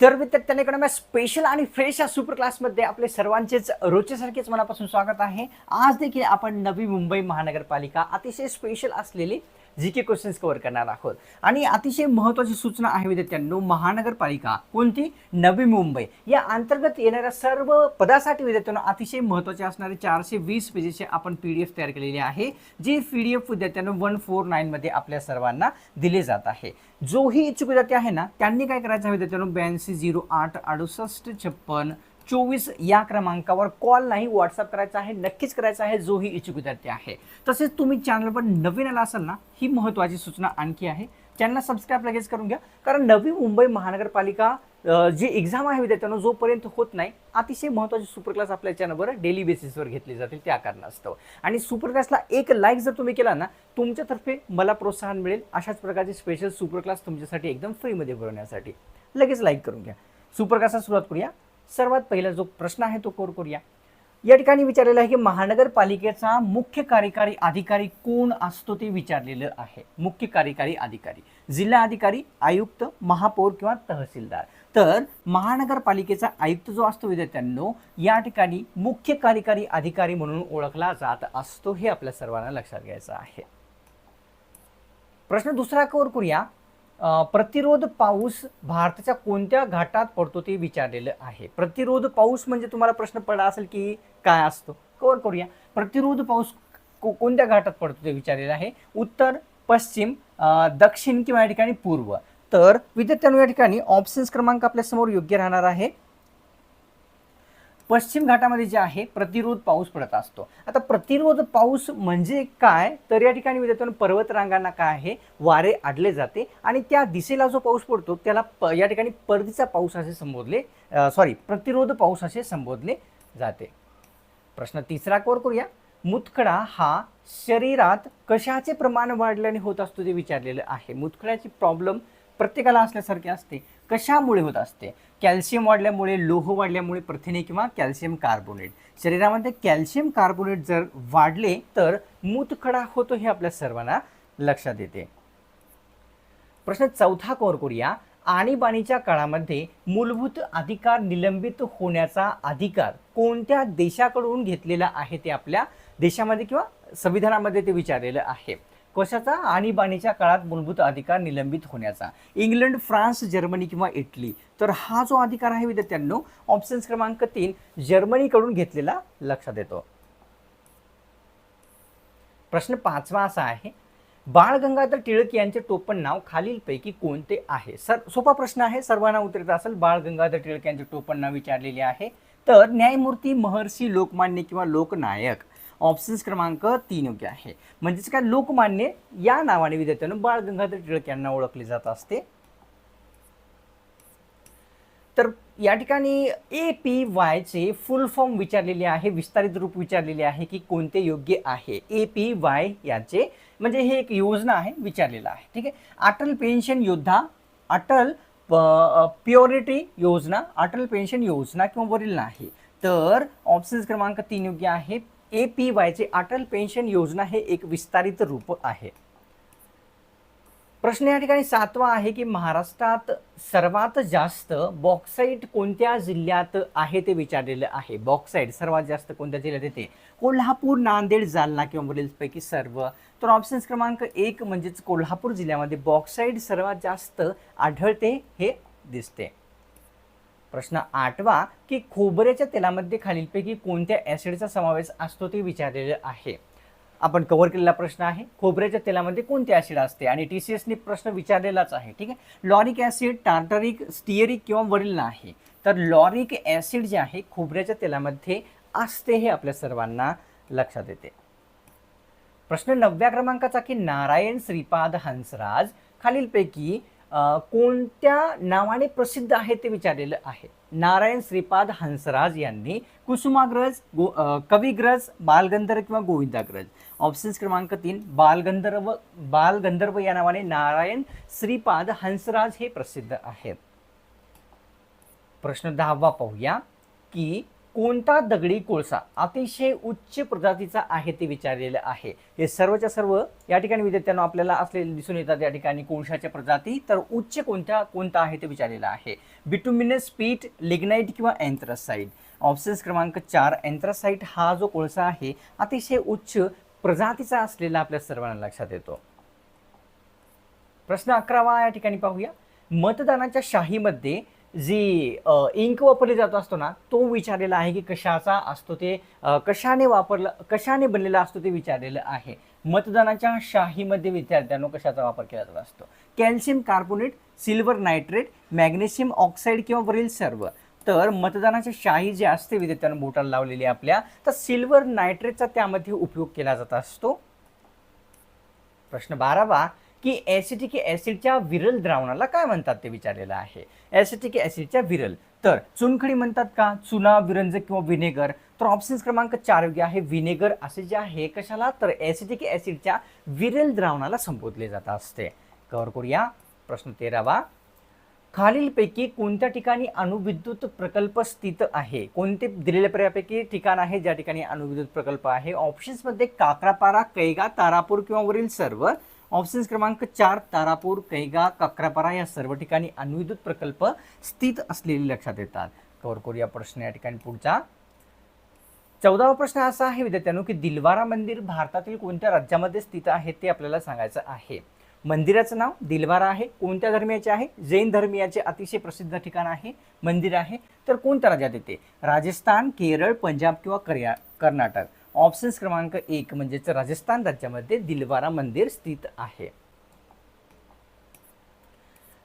तर विद्यार्थ्यांना इकडे स्पेशल आणि फ्रेश या सुपर क्लासमध्ये आपले सर्वांचेच रोजच्यासारखेच मनापासून स्वागत आहे. आज देखील आपण नवी मुंबई महानगरपालिका अतिशय स्पेशल असलेली जी के क्वेश्चन्स कव्हर करणार आहोत. आणि अतिशय महत्त्वाची सूचना आहे विद्यार्थ्यांनो महानगरपालिका कोणती? नवी मुंबई. या अंतर्गत येणाऱ्या सर्व पदासाठी विद्यार्थ्यांना अतिशय महत्त्वाचे असणारे चारशे वीस पेजेसचे आपण पी डी एफ तयार केलेली आहे जी पी डी एफ विद्यार्थ्यांना वन फोर नाईनमध्ये आपल्या सर्वांना दिले जात आहे. जोही इच्छुक विद्यार्थी आहे ना त्यांनी काय करायचं आहे विद्यार्थ्यांनो? ब्याऐंशी झिरो आठ अडुसष्ट छप्पन चोवीस या क्रमांकावर कॉल नाही व्हॉट्सअप करायचा आहे नक्कीच करायचा आहे जोही इच्छुक विद्यार्थी आहे. तसेच तुम्ही चॅनलवर नवीन आला असाल ना ही महत्त्वाची सूचना आणखी आहे. चॅनल सबस्क्राईब लगेच करून घ्या. कारण नवी मुंबई महानगरपालिका जी एक्झाम आहे विद्यार्थ्यांना जोपर्यंत होत नाही अतिशय महत्त्वाची सुपर क्लास आपल्या चॅनलवर डेली बेसिसवर घेतली जातील त्या कारणास्तव. आणि सुपर क्लासला एक लाईक जर तुम्ही केला ना तुमच्यातर्फे मला प्रोत्साहन मिळेल. अशाच प्रकारचे स्पेशल सुपर क्लास तुमच्यासाठी एकदम फ्रीमध्ये भरवण्यासाठी लगेच लाईक करून घ्या. सुपर क्लासला सुरुवात करूया. सर्वात पहिला जो प्रश्न आहे तो कोर करूया. या ठिकाणी विचारलेलं आहे की महानगरपालिकेचा मुख्य कार्यकारी अधिकारी कोण असतो ते विचारलेलं आहे. मुख्य कार्यकारी अधिकारी जिल्हा अधिकारी आयुक्त महापौर किंवा तहसीलदार. तर महानगरपालिकेचा आयुक्त जो असतो विद्यार्थ्यांनो या ठिकाणी मुख्य कार्यकारी अधिकारी म्हणून ओळखला जात असतो हे आपल्या सर्वांना लक्षात घ्यायचं आहे. प्रश्न दुसरा कोर करूया. प्रतिरोध पाऊस भारताच्या कोणत्या घाटात पडतो ते विचारलेलं आहे. प्रतिरोध पाऊस म्हणजे तुम्हाला प्रश्न पडला असेल की काय असतो? कवर करूया. प्रतिरोध पाऊस को- कोणत्या घाटात पडतो ते विचारलेलं आहे. उत्तर पश्चिम दक्षिण किंवा या ठिकाणी पूर्व. तर विद्यार्थ्यांनो या ठिकाणी ऑप्शन्स क्रमांक आपल्यासमोर योग्य राहणार आहे. पश्चिम घाटामध्ये जे आहे प्रतिरोध पाऊस पडत असतो. आता प्रतिरोध पाऊस म्हणजे काय? तर या ठिकाणी विद्यार्थ्यांनो पर्वतरांगांना काय आहे? वारे आडले जाते आणि त्या दिशेला जो पाऊस पडतो त्याला प या ठिकाणी परतीचा पाऊस असे संबोधले सॉरी प्रतिरोध पाऊस असे संबोधले जाते. प्रश्न तिसरा कोर करूया. मुतखडा हा शरीरात कशाचे प्रमाण वाढल्याने होत असतो ते विचारलेलं आहे. मुतखड्याची प्रॉब्लेम प्रत्येकाला असल्यासारखे असते. कशामुळे होत असते? कॅल्शियम वाढल्यामुळे लोह वाढल्यामुळे प्रथिने किंवा कॅल्शियम कार्बोनेट. शरीरामध्ये कॅल्शियम कार्बोनेट जर वाढले तर मूतखडा होतो हे आपल्या सर्वांना लक्षात येते. प्रश्न चौथा कोर करूया. आणीबाणीच्या काळामध्ये मूलभूत अधिकार निलंबित होण्याचा अधिकार कोणत्या देशाकडून घेतलेला आहे ते आपल्या देशामध्ये किंवा संविधानामध्ये ते विचारलेलं आहे. कशाचा आणीबाणीच्या काळात मूलभूत अधिकार निलंबित होण्याचा. इंग्लंड फ्रान्स जर्मनी किंवा इटली. तर हा जो अधिकार आहे विद्यार्थ्यांनो ऑप्शन्स क्रमांक तीन जर्मनीकडून घेतलेला लक्षात येतो. प्रश्न पाचवा असा आहे बाळ गंगाधर टिळक यांचे टोपण नाव खालीलपैकी कोणते आहे? सर सोपा प्रश्न आहे सर्वांना उत्तरित असेल बाळ गंगाधर टिळक यांचे टोपण नाव विचारलेले आहे. तर न्यायमूर्ती महर्षी लोकमान्य किंवा लोकनायक. ऑप्शन्स क्रमांक तीन योग्य आहे. म्हणजेच काय लोकमान्य या नावाने विद्यार्थ्यांना बाळ गंगाधर टिळक यांना ओळखले जात असते. तर या ठिकाणी ए पी वायचे फुल फॉर्म विचारलेले आहे विस्तारित रूप विचारलेले आहे की कोणते योग्य आहे? ए पी वाय याचे म्हणजे हे एक योजना आहे विचारलेलं आहे. ठीक आहे? अटल पेन्शन योद्धा अटल प्युरिटी योजना अटल पेन्शन योजना किंवा वरील नाही. तर ऑप्शन्स क्रमांक तीन योग्य आहे ए पी वायचे अटल पेन्शन योजना हे एक विस्तारित रूप आहे. प्रश्न या ठिकाणी सातवा आहे की महाराष्ट्रात सर्वात जास्त बॉक्साईट कोणत्या जिल्ह्यात आहे ते विचारलेलं आहे. बॉक्साईट सर्वात जास्त कोणत्या जिल्ह्यात येते कोल्हापूर नांदेड जालना किंवा वरीलपैकी सर्व. तर ऑप्शन्स क्रमांक एक म्हणजेच कोल्हापूर जिल्ह्यामध्ये बॉक्साईट सर्वात जास्त आढळते हे दिसते. प्रश्न आठवा की खोबऱ्याच्या तेलामध्ये खालीलपैकी कोणत्या ॲसिडचा समावेश असतो ते विचारलेलं आहे. आपण कव्हर केलेला प्रश्न आहे खोबऱ्याच्या तेलामध्ये कोणते ॲसिड असते? आणि टी सी एसने प्रश्न विचारलेलाच आहे ठीक आहे? लॉरिक ॲसिड टार्टरिक स्टिअरिक किंवा वरील नाही. तर लॉरिक ॲसिड जे आहे खोबऱ्याच्या तेलामध्ये असते हे आपल्या सर्वांना लक्षात येते. प्रश्न नवव्या क्रमांकाचा की नारायण श्रीपाद हंसराज खालीलपैकी कोणत्या नावाने प्रसिद्ध आहे ते विचारलेलं आहे. नारायण श्रीपाद हंसराज यांनी कुसुमाग्रज गो कविग्रज बालगंधर्व किंवा गोविंदाग्रज. ऑप्शन्स क्रमांक तीन बालगंधर्व बालगंधर्व या नावाने नारायण श्रीपाद हंसराज हे प्रसिद्ध आहेत. प्रश्न दहावा पाहूया की कोणता दगडी कोळसा अतिशय उच्च प्रजातीचा आहे ते विचारलेलं आहे. हे सर्वच्या सर्व या ठिकाणी विद्यार्थ्यांना आपल्याला असलेले दिसून येतात या ठिकाणी कोळशाच्या प्रजाती. तर उच्च कोणत्या कोणता आहे ते विचारलेलं आहे. बिटुमिनस पीट लिग्नाईट किंवा अँथ्रासाईट ऑप्शन्स क्रमांक चार अँथ्रासाईट हा जो कोळसा आहे अतिशय उच्च प्रजातीचा असलेला आपल्या सर्वांना लक्षात येतो. प्रश्न अकरावा या ठिकाणी पाहूया. मतदानाच्या शाहीमध्ये जी इंक वापरली जात असतो ना तो विचारलेला आहे की कशाचा असतो ते कशाने वापरला कशाने बनलेला असतो ते विचारलेलं आहे. मतदानाच्या शाहीमध्ये विद्यार्थ्यांनो कशाचा वापर केला जात असतो? Calcium carbonate silver nitrate magnesium oxide किंवा वरील सर्व. तर मतदानाच्या शाही जे असते विद्यार्थ्यांना बोटाला लावलेली आपल्या तर सिल्वर नायट्रेटचा त्यामध्ये उपयोग केला जात असतो. प्रश्न बारावा की ॲसिटिक ॲसिडच्या विरल द्रावणाला काय म्हणतात ते विचारलेलं आहे? ॲसिटिक ॲसिडच्या विरल. तर चुनखडी म्हणतात का? चुना विरंजक किंवा विनेगर. तर ऑप्शन्स क्रमांक चार योग्य आहे विनेगर असे जे आहे कशाला? तर ॲसिटिक ॲसिडच्या विरल द्रावणाला संबोधले जात असते. कवर करूया. प्रश्न तेरावा. खालीलपैकी कोणत्या ठिकाणी अणुविद्युत प्रकल्प स्थित आहे? कोणते दिलेल्या पर्यायापैकी ठिकाण आहे ज्या ठिकाणी अणुविद्युत प्रकल्प आहे? ऑप्शन्समध्ये काकरापारा कैगा तारापूर किंवा वरील सर्व ऑप्शन्स क्रमांक चार तारापूर कैगा काकरापारा या सर्व ठिकाणी अणुविद्युत प्रकल्प स्थित असलेले लक्षात येतात. कवर करूया प्रश्न या ठिकाणी पुढचा. चौदावा प्रश्न असा आहे विद्यार्थ्यांनो की दिलवारा मंदिर भारतातील कोणत्या राज्यामध्ये स्थित आहे ते आपल्याला सांगायचं आहे. मंदिराचं नाव दिलवारा आहे कोणत्या धर्मियाचे आहे? जैन धर्मियाचे अतिशय प्रसिद्ध ठिकाण आहे मंदिर आहे तर कोणत्या राज्यात येते? राजस्थान केरळ पंजाब किंवा कर्या कर्नाटक. ऑप्शन्स क्रमांक एक म्हणजेच राजस्थान राज्यामध्ये दिलवारा मंदिर स्थित आहे.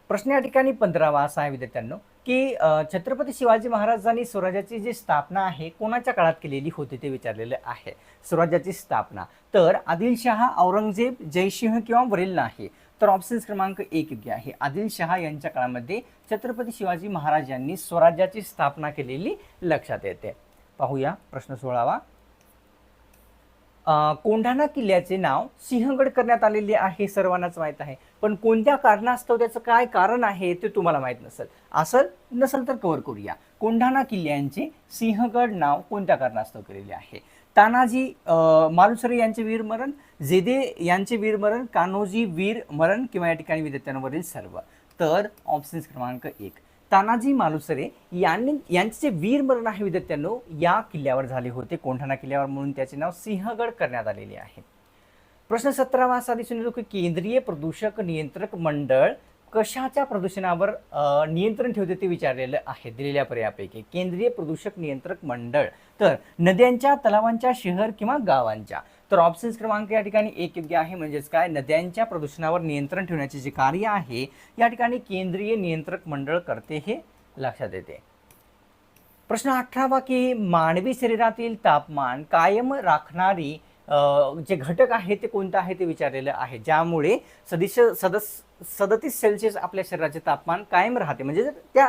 प्रश्न या ठिकाणी पंधरावा असा आहे विद्यार्थ्यांनो की छत्रपती शिवाजी महाराजांनी स्वराज्याची जी स्थापना आहे कोणाच्या काळात केलेली होती ते विचारलेलं आहे. स्वराज्याची स्थापना. तर आदिलशहा औरंगजेब जयसिंह किंवा वरील नाही. तर ऑप्शन्स क्रमांक एक योग्य आहे. आदिलशहा यांच्या काळामध्ये छत्रपती शिवाजी महाराज यांनी स्वराज्याची स्थापना केलेली लक्षात येते. पाहूया प्रश्न सोळावा. कोंढाणा किल्ल्याचे नाव सिंहगड करण्यात आलेले आहे सर्वांनाच माहीत आहे. पण कोणत्या कारणास्तव त्याचं काय कारण आहे ते तुम्हाला माहीत नसेल. असं नसेल तर कव्हर करूया. कोंढाणा किल्ल्यांचे सिंहगड नाव कोणत्या कारणास्तव केलेले आहे? तानाजी मालुसरे यांचे वीरमरण जेदे यांचे वीरमरण कान्होजी वीर मरण किंवा या ठिकाणी विद्यार्थ्यांवरील सर्व. तर ऑप्शन्स क्रमांक एक. तानाजी मालुसरे यांनी यांचे जे वीरमरण आहे विद्यार्थ्यांनो या किल्ल्यावर झाले होते. कोंढाणा किल्ल्यावर म्हणून त्याचे नाव सिंहगड करण्यात आलेले आहे. प्रश्न सतरावा असा दिसून येतो की केंद्रीय प्रदूषक नियंत्रक मंडळ कशाच्या प्रदूषणावर नियंत्रण ठेवते ते विचारलेलं आहे दिलेल्या पर्यायापैकी. केंद्रीय प्रदूषक नियंत्रक मंडळ. तर नद्यांच्या तलावांच्या शहर किंवा गावांच्या. तर ऑप्शन्स क्रमांक या ठिकाणी एक योग्य आहे. म्हणजेच काय? नद्यांच्या प्रदूषणावर नियंत्रण ठेवण्याचे जे कार्य आहे या ठिकाणी केंद्रीय नियंत्रक मंडळ करते हे लक्षात येते. प्रश्न अठरावा की मानवी शरीरातील तापमान कायम राखणारी जे घटक आहे ते कोणतं आहे ते विचारलेलं आहे. ज्यामुळे सदिश सदस सदतीस सेल्सिअस आपल्या शरीराचे तापमान कायम राहते. म्हणजे त्या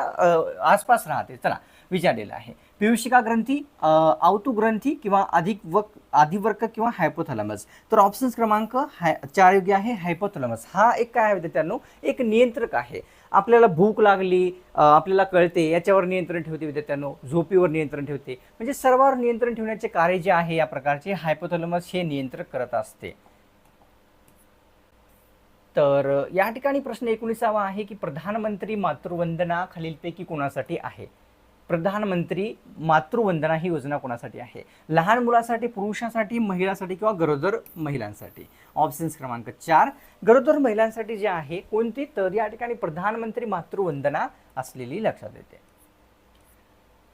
आसपास राहते. चला. विचारलेला आहे. पियुषिका ग्रंथी अ, आवतू ग्रंथी किंवा अधिक वक अधिवर्क किंवा हायपोथलमस तर ऑप्शन्स क्रमांक हाय चार योग्य आहे हायपोथलमस हा एक काय आहे विद्यार्थ्यांनो? एक नियंत्रक आहे. आपल्याला भूक लागली आपल्याला कळते याच्यावर नियंत्रण ठेवते विद्यार्थ्यांनो. झोपीवर नियंत्रण ठेवते. म्हणजे सर्वांवर नियंत्रण ठेवण्याचे कार्य जे आहे या प्रकारचे हायपोथलमस हे नियंत्रक करत असते. तर या ठिकाणी प्रश्न एकोणीसावा आहे की प्रधानमंत्री मातृवंदना खालीलपैकी कोणासाठी आहे? प्रधानमंत्री मातृवंदना ही योजना कोणासाठी आहे? लहान मुलासाठी पुरुषासाठी महिलासाठी किंवा गरोदर महिलांसाठी? ऑप्शन्स क्रमांक चार. गरोदर महिलांसाठी जे आहे कोणती? तर या ठिकाणी प्रधानमंत्री मातृवंदना असलेली लक्षात येते.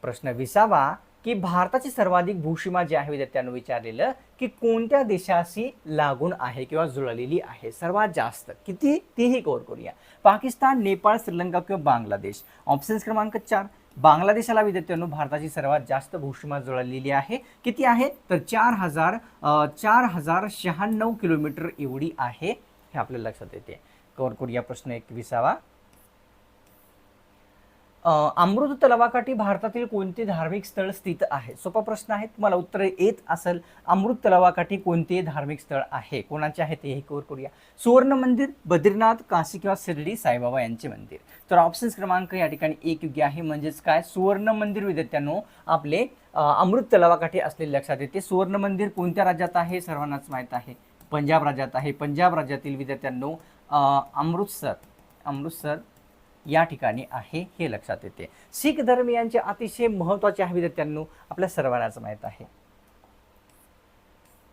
प्रश्न विसावा की भारताची सर्वाधिक भूसीमा जी आहे विद्यार्थ्यांना विचारलेलं की कोणत्या देशाशी लागून आहे किंवा जुळलेली आहे? सर्वात जास्त किती? तेही कव्हर करूया. पाकिस्तान नेपाळ श्रीलंका किंवा बांगलादेश. ऑप्शन्स क्रमांक चार. बांगलादेशाला विद्यार्थ्यांनो भारताची सर्वात जास्त भूषमा जुळलेली आहे. किती आहे? तर चार हजार चार हजार शहाण्णव किलोमीटर एवढी आहे. हे आपल्या लक्षात येते. कव्हर करूया प्रश्न एकविसावा. अमृत तलावाकाठी भारतातील कोणते धार्मिक स्थळ स्थित आहे? सोपा प्रश्न आहे. तुम्हाला उत्तर येत असेल अमृत तलावाकाठी कोणते धार्मिक स्थळ आहे? कोणाचे आहे ते कवर करूया. सुवर्ण मंदिर बद्रीनाथ काशी किंवा शिर्डी साईबाबा यांचे मंदिर. तर ऑप्शन्स क्रमांक या ठिकाणी एक योग्य आहे. म्हणजेच काय? सुवर्ण मंदिर विद्यार्थ्यांनो आपले अमृत तलावाकाठी असलेले लक्षात येते. सुवर्ण मंदिर कोणत्या राज्यात आहे? सर्वांनाच माहीत आहे. पंजाब राज्यात आहे. पंजाब राज्यातील विद्यार्थ्यांनो अमृतसर अमृतसर या ठिकाणी आहे हे लक्षात येते. शीख धर्मियांचे अतिशय महत्त्वाचे आहे विद्यार्थ्यांनो आपल्या सर्वांनाच माहीत आहे.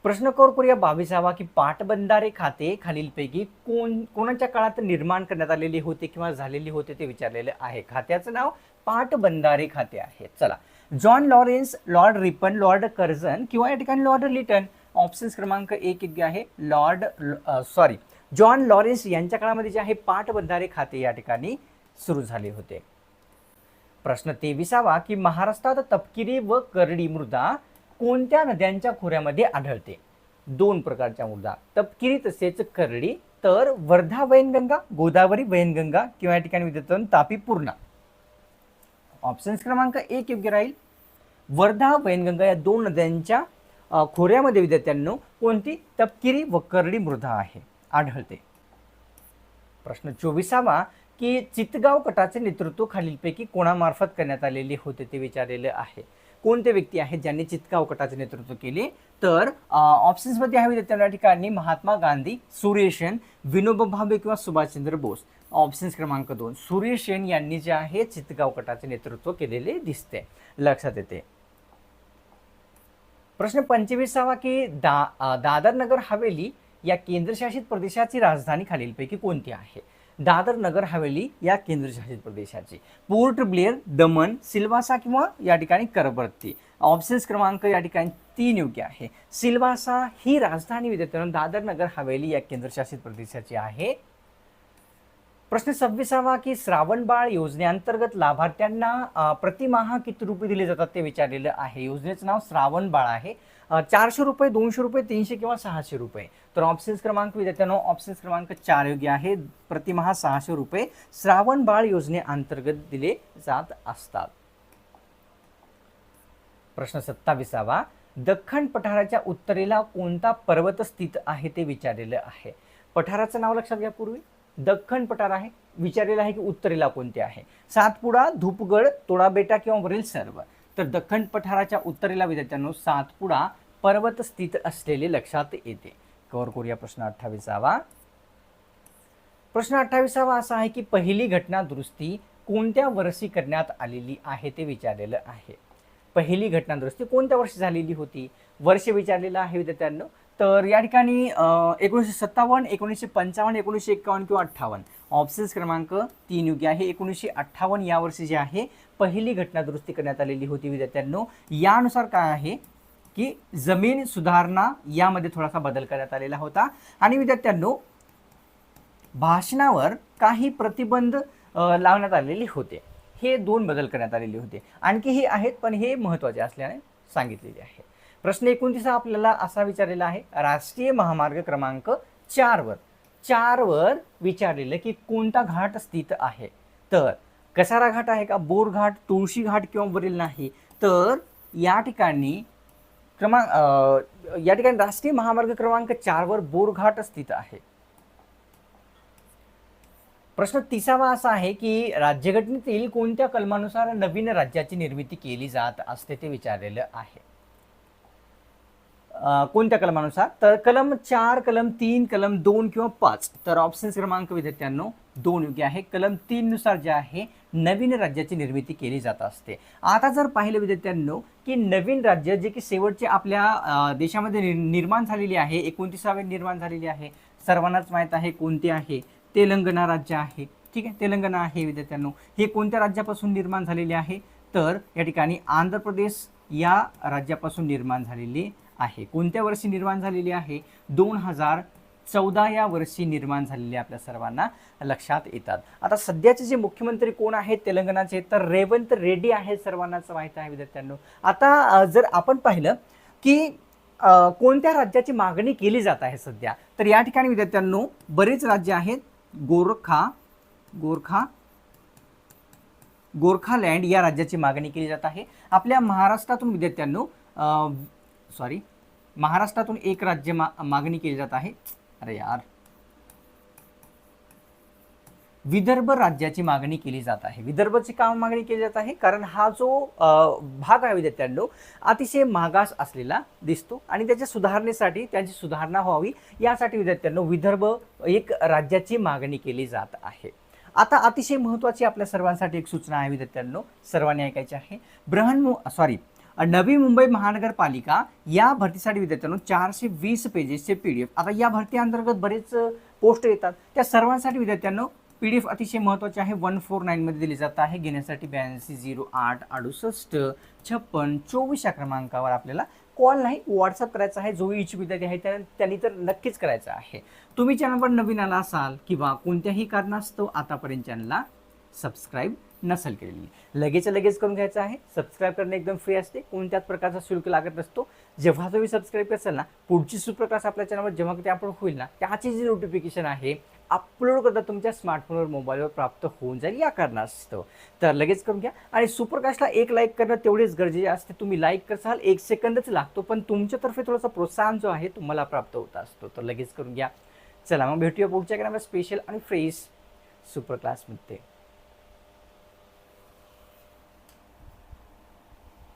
प्रश्न कौर करूया बावीसावा की पाटबंधारे खाते खालीलपैकी कोण कोणाच्या काळात निर्माण करण्यात आलेले होते किंवा झालेले होते ते विचारलेले आहे. खात्याचं नाव पाटबंधारे खाते आहे. चला. John Lawrence Lord Ripon Lord Curzon किंवा या ठिकाणी लॉर्ड लिटन ऑप्शन्स क्रमांक एक योग्य आहे. लॉर्ड सॉरी जॉन लॉरेन्स यांच्या काळामध्ये जे आहे पाटबंधारे खाते या ठिकाणी सुरू झाले होते. प्रश्न तेविसावा की महाराष्ट्रात तपकिरी व करडी मृदा कोणत्या नद्यांच्या खोऱ्यामध्ये आढळते? दोन प्रकारच्या मृदा. तपकिरी तसेच करडी तर वर्धा वैनगंगा गोदावरी वैनगंगा किंवा या ठिकाणी विद्यतन तापी पूर्णा. ऑप्शन्स क्रमांक एक योग्य राहील. वर्धा वैनगंगा या दोन नद्यांच्या खोऱ्यामध्ये विद्यार्थ्यांनो कोणती तपकिरी व करडी मृदा आहे? आढळते. प्रश्न चोवीसावा की चितगाव गटाचे नेतृत्व खालीलपैकी कोणामार्फत करण्यात आलेले होते ते विचारलेले आहे. कोणते व्यक्ती आहेत ज्यांनी चितगाव गटाचे नेतृत्व केले? तर ऑप्शन्समध्ये हवे त्या ठिकाणी महात्मा गांधी सुरेशन विनोबा भावे किंवा सुभाषचंद्र बोस. ऑप्शन्स क्रमांक दोन. सुरेशन यांनी जे आहे चितगाव गटाचे नेतृत्व केलेले दिसते. लक्षात येते. प्रश्न पंचवीसावा की दा दादर नगर हवेली या केंद्रशासित प्रदेशाची राजधानी खालीलपैकी कोणती आहे? दादर नगर हवेली या केंद्रशासित प्रदेशाची. पोर्ट ब्लेअर दमन सिल्वासा किंवा या ठिकाणी करबर्ती. ऑप्शन्स क्रमांक या ठिकाणी तीन योग्य आहे. सिल्वासा ही राजधानी विद्यार्थ्यांनो दादर नगर हवेली या केंद्रशासित प्रदेशाची आहे. प्रश्न सव्वीसावा की श्रावणबाळ योजनेअंतर्गत लाभार्थ्यांना प्रतिमाहा किती रुपये दिले जातात ते विचारलेलं आहे. योजनेचं नाव श्रावणबाळ आहे. चारशे रुपये दोनशे रुपये तीनशे किंवा सहाशे रुपये. तर ऑप्शन्स क्रमांक विद्यार्थ्यांनो ऑप्शन्स क्रमांक चार योग्य आहे. प्रतिमहा सहाशे रुपये श्रावण बाळ योजनेअंतर्गत दिले जात असतात. प्रश्न सत्तावीसावा. दख्खन पठाराच्या उत्तरेला कोणता पर्वत स्थित आहे ते विचारलेलं आहे. पठाराचं नाव लक्षात घ्या पूर्वी. दख्खन पठार आहे. विचारलेलं आहे की उत्तरेला कोणते आहे? सातपुडा धूपगड तोडाबेटा किंवा वरील सर्व. तर दख्खन पठाराच्या उत्तरेला विद्यार्थ्यांनो सातपुडा पर्वत स्थित असलेले लक्षात येते. कवर करूया प्रश्न अठ्ठावीसावा. प्रश्न अठ्ठावीसावा असा आहे की पहिली घटना दुरुस्ती कोणत्या वर्षी करण्यात आलेली आहे ते विचारलेलं आहे. पहिली घटना दुरुस्ती कोणत्या वर्षी झालेली होती? वर्ष विचारलेलं आहे विद्यार्थ्यांनो. तर या ठिकाणी एकोणीसशे सत्तावन्न एकोणीसशे पंचावन्न एकोणीसशे एकावन्न किंवा अठ्ठावन्न. ऑप्शन्स क्रमांक तीन योग्य आहे. एकोणीसशे अठ्ठावन्न या वर्षी जे आहे पहिली घटना दुरुस्ती करण्यात आलेली होती विद्यार्थ्यांनो. यानुसार काय आहे की जमीन सुधारणा यामध्ये थोडासा बदल करण्यात आलेला होता. आणि विद्यार्थ्यांनो भाषणावर काही प्रतिबंध लावण्यात आलेले होते. हे दोन बदल करण्यात आलेले होते. आणखी हे आहेत पण हे महत्त्वाचे असल्याने सांगितलेले आहे. प्रश्न एकोणतीस आपल्याला असा विचारलेला आहे. राष्ट्रीय महामार्ग क्रमांक चारवर. चारवर विचारलेलं की कोणता घाट स्थित आहे? तर कसारा घाट आहे का? बोर घाट तुळशी घाट किंवा वरील नाही. तर या ठिकाणी क्रमांक या ठिकाणी राष्ट्रीय महामार्ग क्रमांक चारवर बोरघाट स्थित आहे. प्रश्न तिसावा असा आहे की राज्यघटनेतील कोणत्या कलमानुसार नवीन राज्याची निर्मिती केली जात असते ते विचारलेलं आहे. कोणत्या कलमानुसार तर कलम चार कलम तीन कलम दोन किंवा पाच. तर ऑप्शन क्रमांक विद्यार्थ्यांनो दोन योग्य आहे. कलम तीन नुसार जे आहे नवीन राज्याची निर्मिती केली जात असते. आता जर पाहिलं विद्यार्थ्यांनो की नवीन राज्य जे की शेवटचे आपल्या देशामध्ये निर्माण झालेली आहे एकोणतीसावे निर्माण झालेली आहे. सर्वांनाच माहीत आहे कोणते आहे? तेलंगणा राज्य आहे. ठीक आहे? तेलंगणा आहे विद्यार्थ्यांनो. हे कोणत्या राज्यापासून निर्माण झालेले आहे? तर या ठिकाणी आंध्र प्रदेश या राज्यापासून निर्माण झालेली आहे. कोणत्या वर्षी निर्माण झालेली आहे? दोन हजार चौदा या वर्षी निर्माण झालेले आपल्या सर्वांना लक्षात येतात. आता सध्याचे जे मुख्यमंत्री कोण आहेत तेलंगणाचे? तर रेवंत रेड्डी आहेत सर्वांनाच माहीत आहे विद्यार्थ्यांनो. आता जर आपण पाहिलं की कोणत्या राज्याची मागणी केली जात आहे सध्या? तर या ठिकाणी विद्यार्थ्यांनो बरेच राज्य आहेत. गोरखा गोरखा गोरखालँड या राज्याची मागणी केली जात आहे. आपल्या महाराष्ट्रातून विद्यार्थ्यांनो सॉरी महाराष्ट्रातून एक राज्य मा मागणी केली जात आहे. अरे यार. विदर्भ राज्याची मागणी केली जात आहे. विदर्भची का मागणी केली जात आहे? कारण हा जो भाग आहे विद्यार्थ्यांनो अतिशय मागास असलेला दिसतो आणि त्याच्या सुधारणेसाठी त्यांची सुधारणा व्हावी यासाठी विद्यार्थ्यांनो विदर्भ एक राज्याची मागणी केली जात आहे. आता अतिशय महत्त्वाची आपल्या सर्वांसाठी एक सूचना आहे विद्यार्थ्यांनो. सर्वांनी ऐकायची आहे. बृहन सॉरी नवी मुंबई महानगरपालिका या भरतीसाठी विद्यार्थ्यांना चारशे वीस पेजेसचे पी डी एफ आता या भरती अंतर्गत बरेच पोस्ट येतात. त्या सर्वांसाठी विद्यार्थ्यांना पी डी एफ अतिशय महत्त्वाचे आहे. वन फोर नाईनमध्ये दिली जात आहे. घेण्यासाठी ब्याऐंशी झिरो आठ अडुसष्ट छप्पन चोवीस या क्रमांकावर आपल्याला कॉल नाही व्हॉट्सअप करायचा आहे. जो इच्छुक विद्यार्थी आहे त्या- त्यांनी तर नक्कीच करायचं आहे. तुम्ही चॅनलवर नवीन आला असाल किंवा कोणत्याही कारणास्तव आतापर्यंत चॅनलला सबस्क्राईब नसेल केलेली लगेच लगेच करून घ्यायचं आहे. सबस्क्राईब करणे एकदम फ्री असते. कोणत्याच प्रकारचा शुल्क लागत नसतो. जेव्हा तुम्ही सबस्क्राईब करसाल ना पुढची सुप्रकाश आपल्या चॅनलवर जेव्हा कधी आपण होईल ना त्याची जी नोटिफिकेशन आहे अपलोड करता तुमच्या स्मार्टफोनवर मोबाईलवर प्राप्त होऊन जाईल या कारणास्तव. तर लगेच करून घ्या. आणि सुप्रकाशला एक लाईक करणं तेवढेच गरजेचे असते. तुम्ही लाईक करसाल एक सेकंदच लागतो पण तुमच्यातर्फे थोडासा प्रोत्साहन जो आहे तुम्हाला प्राप्त होत असतो. तर लगेच करून घ्या. चला मग भेटूया पुढच्या ग्रामर स्पेशल आणि फ्रेश सुपर क्लासमध्ये